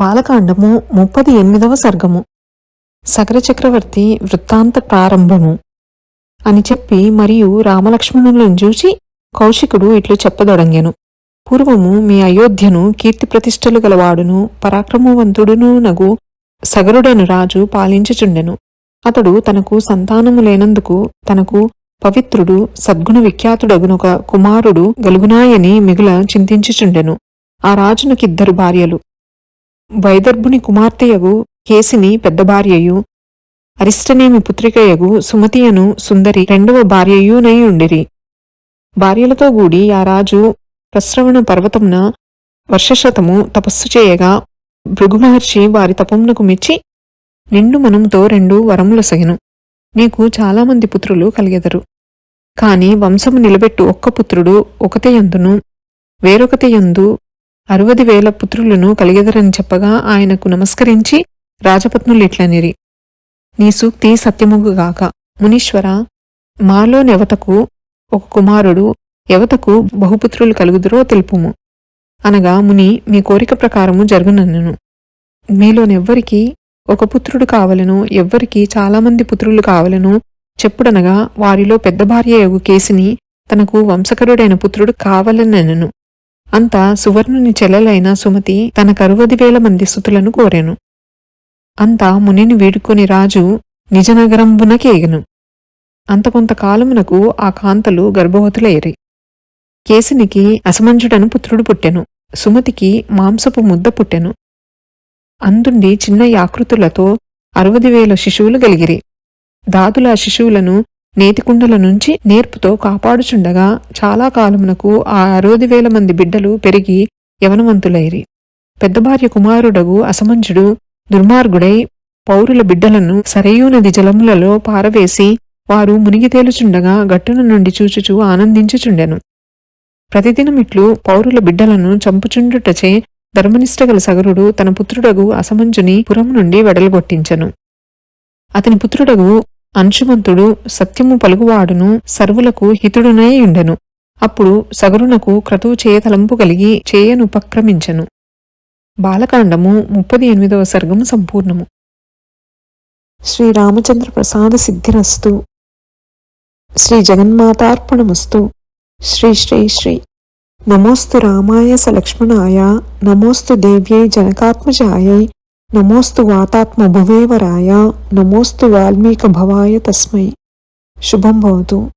బాలకాండము ముప్పది ఎనిమిదవ సర్గము. సగరచక్రవర్తి వృత్తాంత ప్రారంభము. అని చెప్పి మరియు రామలక్ష్మణులను చూచి కౌశికుడు ఇట్లు చెప్పదొడంగెను. పూర్వము మీ అయోధ్యను కీర్తి ప్రతిష్టలు గలవాడును పరాక్రమవంతుడును నగు సగరుడను రాజు పాలించుచుండెను. అతడు తనకు సంతానము లేనందుకు తనకు పవిత్రుడు సద్గుణ విఖ్యాతుడగునొక కుమారుడు గలుగునాయని మిగుల చింతించుచుండెను. ఆ రాజునకిద్దరు భార్యలు. వైదర్భుని కుమార్తెయగు కేసిని పెద్ద భార్యయు అరిష్టనేమి పుత్రికయగు సుమతియను సుందరి రెండవ భార్యయునై ఉండిరి. భార్యలతో గూడి ఆ రాజు ప్రశ్రవణ పర్వతమున వర్షశతము తపస్సు చేయగా భృగుమహర్షి వారి తపమునకు మెచ్చి నిండు మనంతో రెండు వరములసగిను నీకు చాలామంది పుత్రులు కలిగెదరు. కాని వంశము నిలబెట్టు ఒక్క పుత్రుడు ఒకతెయందును వేరొకతెయందు అరవది వేల పుత్రులను కలిగెదరని చెప్పగా ఆయనకు నమస్కరించి రాజపత్నులిట్లనిరి నీ సూక్తి సత్యముగుగాక మునీశ్వర మాలో నెవతకు ఒక కుమారుడు ఎవతకు బహుపుత్రులు కలుగుదురో తెలుపుము. అనగా ముని మీ కోరిక ప్రకారము జరుగునన్నను. మీలోనెవ్వరికి ఒక పుత్రుడు కావలను ఎవ్వరికి చాలామంది పుత్రులు కావలను చెప్పుడనగా వారిలో పెద్ద భార్య యగు కేసిని తనకు వంశకరుడైన పుత్రుడు కావలనెనను అంతా సువర్ణుని చెల్లెలైన సుమతి తన కరువది వేల మంది సుతులను కోరాను. అంతా మునిని వేడుకొని రాజు నిజనగరంబునకేగను అంత కొంతకాలమునకు ఆ కాంతలు గర్భవతులయ్యరి. కేసునికి అసమంజుడను పుత్రుడు పుట్టెను. సుమతికి మాంసపు ముద్ద పుట్టెను. అందుండి చిన్న యాకృతులతో అరవది వేల శిశువులు గలిగిరి. దాదుల ఆ శిశువులను నేతికుండల నుంచి నేర్పుతో కాపాడుచుండగా చాలా కాలమునకు ఆ అరవది వేల మంది బిడ్డలు పెరిగి యవనవంతులైరి. పెద్ద భార్య కుమారుడగు అసమంజుడు దుర్మార్గుడై పౌరుల బిడ్డలను సరయూ నది జలములలో పారవేసి వారు మునిగి తేలుచుండగా గట్టున నుండి చూచుచూ ఆనందించుచుండెను. ప్రతిదినమిట్లు పౌరుల బిడ్డలను చంపుచుండుటచే ధర్మనిష్టగల సగరుడు తన పుత్రుడగు అసమంజుని పురం నుండి వెడలుగొట్టించెను. అతని పుత్రుడగు అంశుమంతుడు సత్యము పలుకువాడును సర్వులకు హితుడునై ఉండెను. అప్పుడు సగరునకు క్రతువు చేయతలంపు కలిగి చేయనుపక్రమించెను బాలకాండము ముప్పది ఎనిమిదవ సర్గము సంపూర్ణము. శ్రీరామచంద్ర ప్రసాద సిద్ధిరస్తు. శ్రీ జగన్మాతార్పణమస్తు. శ్రీ శ్రీ శ్రీ. నమోస్తు రామాయ సలక్ష్మణాయ. నమోస్తు దేవ్యై జనకాత్మజాయై. नमोस्तु नमोस्त नमोस्तु वाल्मीकभवाय तस्मै। शुभम भवतु।